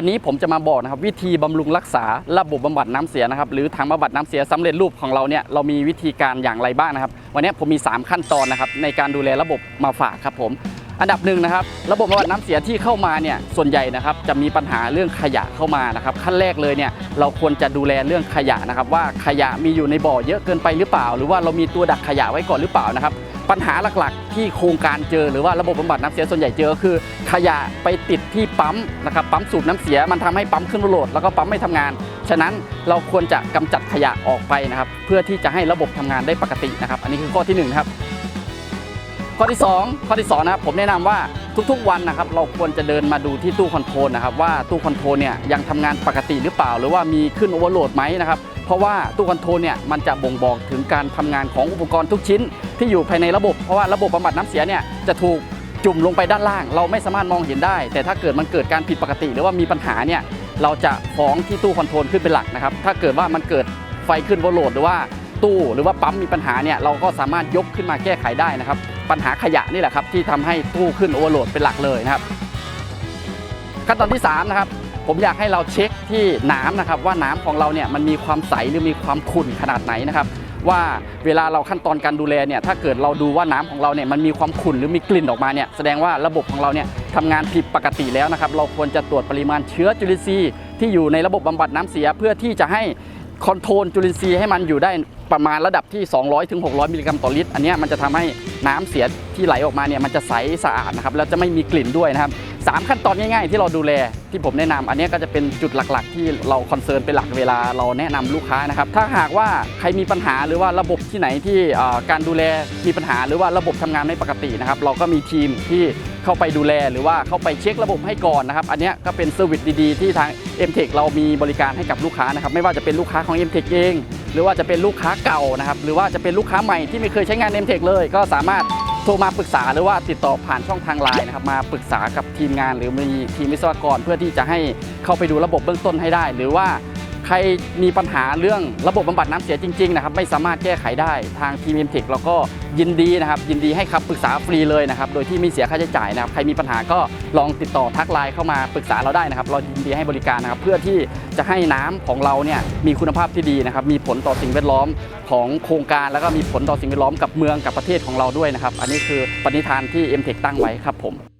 วันนี้ผมจะมาบอกนะครับวิธีบำรุงรักษาระบบบำบัดน้ำเสียนะครับหรือถังบำบัดน้ำเสียสำเร็จรูปของเราเนี่ยเรามีวิธีการอย่างไรบ้างนะครับ วันนี้ผมมี 3 ขั้นตอนนะครับในการดูแลระบบมาฝากครับผมอันดับหนึ่งนะครับระบบบำบัดน้ำเสียที่เข้ามาเนี่ยส่วนใหญ่นะครับจะมีปัญหาเรื่องขยะเข้ามานะครับขั้นแรกเลยเนี่ยเราควรจะดูแลเรื่องขยะนะครับว่าขยะมีอยู่ในบ่อเยอะเกินไปหรือเปล่า หรือว่าเรามีตัวดักขยะไว้ก่อนหรือเปล่านะครับ ปัญหาหลักๆ ที่โครงการเจอหรือว่าระบบบำบัดน้ำเสียส่วนใหญ่เจอคือ ขยะไปติดที่ปั๊มนะครับปั๊มสูบน้ำเสียมันทำให้ปั๊มขึ้นโหลดแล้วก็ปั๊มไม่ทำงาน ฉะนั้นเราควรจะกำจัดขยะออกไปนะครับเพื่อที่จะให้ระบบทำงานได้ปกตินะครับอันนี้คือข้อที่หนึ่งครับข้อที่ 2 ข้อที่2นะครับผมแนะนำว่าทุกๆวันนะครับเราควรจะเดินมาดูที่ตู้คอนโทรลนะครับว่าตู้คอนโทรลเนี่ยยังทำงานปกติหรือเปล่า หรือว่ามีขึ้นโอเวอร์โหลดไหมนะครับเพราะว่าตู้คอนโทรลเนี่ยมันจะบ่งบอกถึงการทำงานของอุปกรณ์ทุกชิ้น ที่อยู่ภายในระบบ เพราะว่าระบบบำบัดน้ำเสียเนี่ยจะถูกจุ่มลงไปด้านล่าง เราไม่สามารถมองเห็นได้ แต่ถ้าเกิดมันเกิดการผิดปกติ หรือว่ามีปัญหาเนี่ยเราจะฟ้องที่ตู้คอนโทรลขึ้นเป็นหลักนะครับถ้าเกิดว่ามันเกิดไฟขึ้นโอเวอร์โหลดหรือว่าตู้หรือว่าปั๊มมีปัญหาเนี่ยเราก็สามารถยกขึ้นมาแก้ไขได้นะครับ ปัญหาขยะนี่แหละครับที่ทำให้ตู้ขึ้นโอเวอร์โหลดเป็นหลักเลยนะครับ ขั้นตอนที่3นะครับผมอยากให้เราเช็คที่น้ำนะครับว่าน้ำของเราเนี่ยมันมีความใสหรือมีความขุ่นขนาดไหนนะครับ ว่าเวลาเราขั้นตอนการดูแลเนี่ยถ้าเกิดเราดูว่าน้ำของเราเนี่ยมันมีความขุ่นหรือมีกลิ่นออกมาเนี่ยแสดงว่าระบบของเราเนี่ยทำงานผิดปกติแล้วนะครับ เราควรจะตรวจปริมาณเชื้อจุลินทรีย์ที่อยู่ในระบบบำบัดน้ำเสียเพื่อที่จะให้คอนโทรลจุลินทรีย์ให้มันอยู่ได้ประมาณระดับที่ 200ถึง600 มิลลิกรัมต่อลิตร อันนี้มันจะทำให้น้ำเสียที่ไหลออกมาเนี่ยมันจะใสสะอาดนะครับแล้วจะไม่มีกลิ่นด้วยนะครับ สามขั้นตอนง่ายๆ ที่เราดูแลที่ผมแนะนำอันนี้ก็จะเป็นจุดหลักๆ ที่เราคอนเซิร์นเป็นหลักเวลาเราแนะนำลูกค้านะครับถ้าหากว่าใครมีปัญหาหรือว่าระบบที่ไหนที่การดูแลมีปัญหาหรือว่าระบบทำงานไม่ปกตินะครับเราก็มีทีมที่เข้าไปดูแลหรือว่าเข้าไปเช็คระบบให้ก่อนนะครับอันนี้ก็เป็นเซอร์วิสดีๆ ที่ทาง m t e c h เรามีบริการให้กับลูกค้านะครับไม่ว่าจะเป็นลูกค้าของ m t e c h เอง หรือว่าจะเป็นลูกค้าเก่านะครับหรือว่าจะเป็นลูกค้าใหม่ที่ไม่เคยใช้งาน m t e c h เลย ก็สามารถ ทรมาปรึกษาหรือว่าติดต่อผ่านช่องทางไลน์นะครับมาปรึกษากับทีมงานหรือมีทีมวิศวกร เพื่อที่จะให้เข้าไปดูระบบเบื้องต้นให้ได้ หรือว่า ใครมีปัญหาเรื่องระบบบำบัดน้ำเสียจริงๆนะครับไม่สามารถแก้ไขได้ทางทีม m t e c h เราก็ยินดีนะครับ ยินดีให้คำปรึกษาฟรีเลยนะครับโดยที่ไม่เสียค่าใช้จ่ายนะครับใครมีปัญหาก็ลองติดต่อทักไลน์เข้ามาปรึกษาเราได้นะครับ เรายินดีให้บริการนะครับ เพื่อที่จะให้น้ำของเราเนี่ยมีคุณภาพที่ดีนะครับ มีผลต่อสิ่งแวดล้อมของโครงการ แล้วก็มีผลต่อสิ่งแวดล้อมกับเมืองกับประเทศของเราด้วยนะครับ อันนี้คือปณิธานที่ m t e c h ตั้งไว้ครับผม